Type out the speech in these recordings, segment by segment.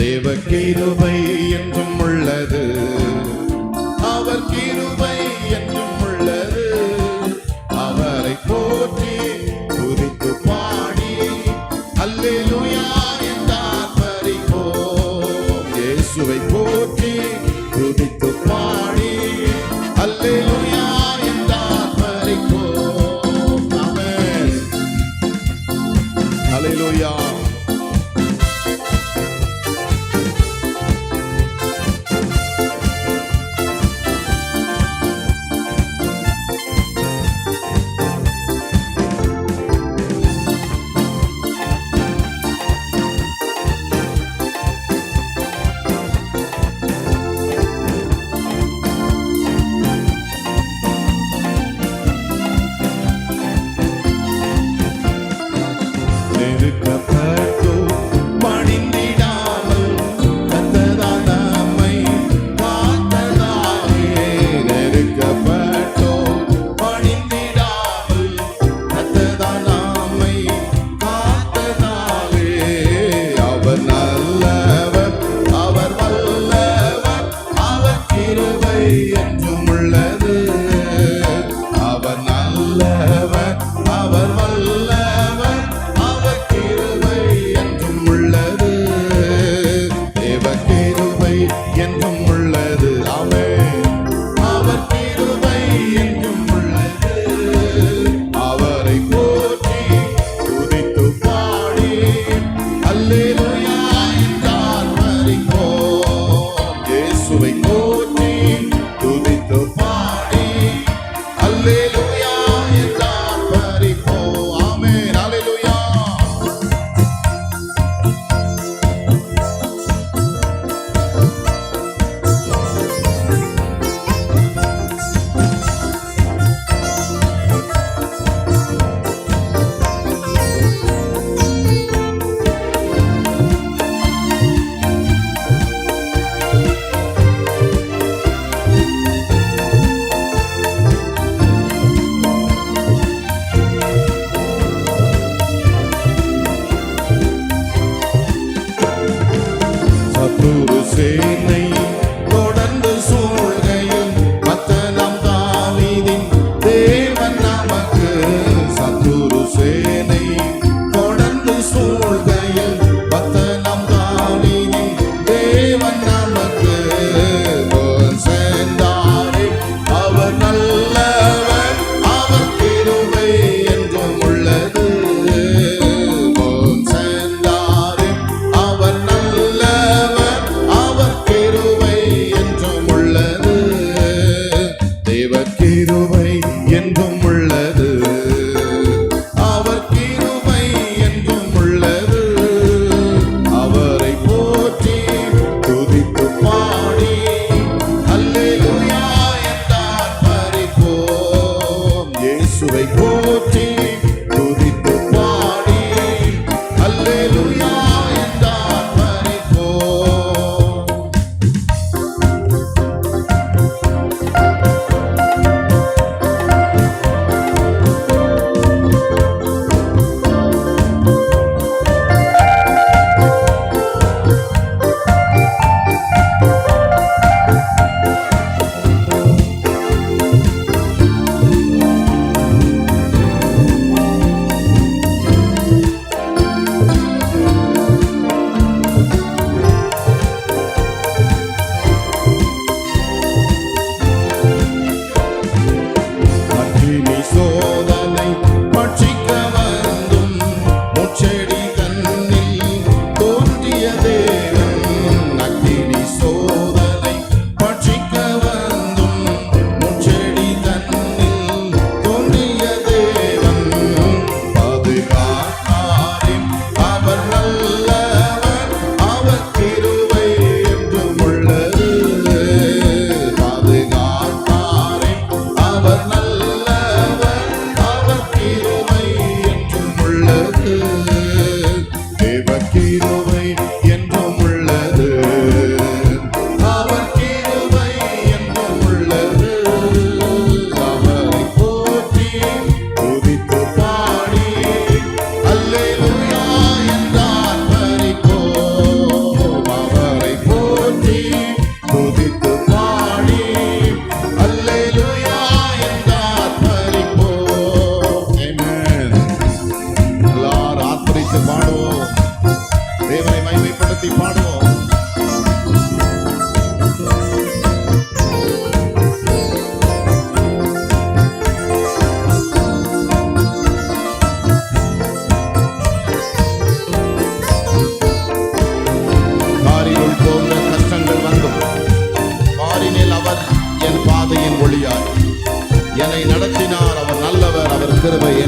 தேவ கிருபை என்றும் உள்ளது. அவர் கிருபை இருக்க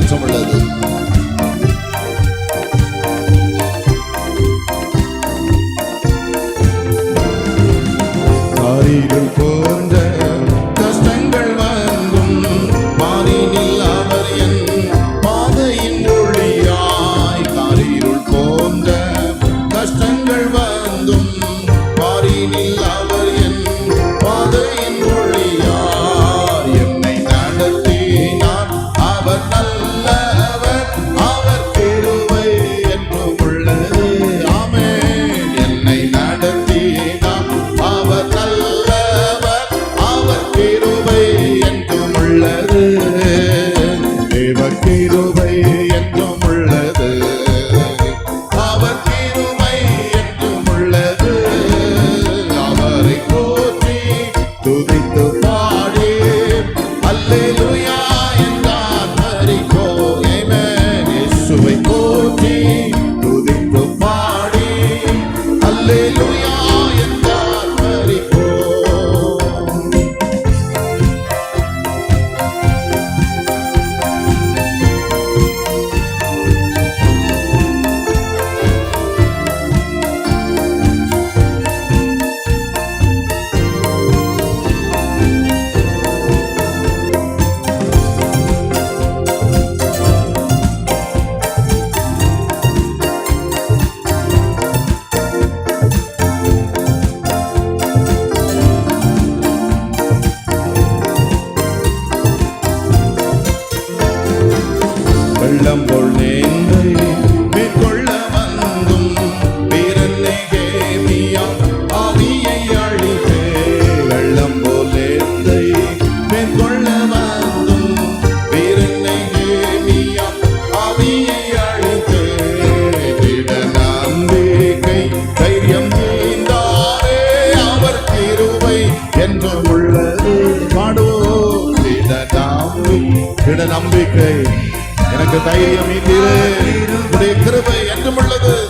September 11th. திட நம்பிக்கை. எனக்கு தைரியம் இந்திரு உடைய கிருபை என்றும் உள்ளது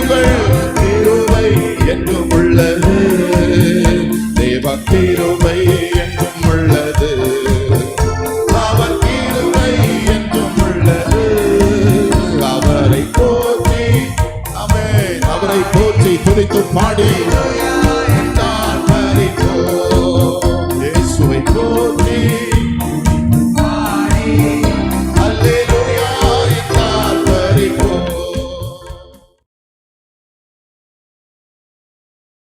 உங்கள் திருமை என்றும் உள்ளது. தேவ திருமை என்றும் உள்ளது. அவர் திருமை என்றும் உள்ளது. அவரை போற்றி அமே அவரை போற்றி துடித்து பாடி.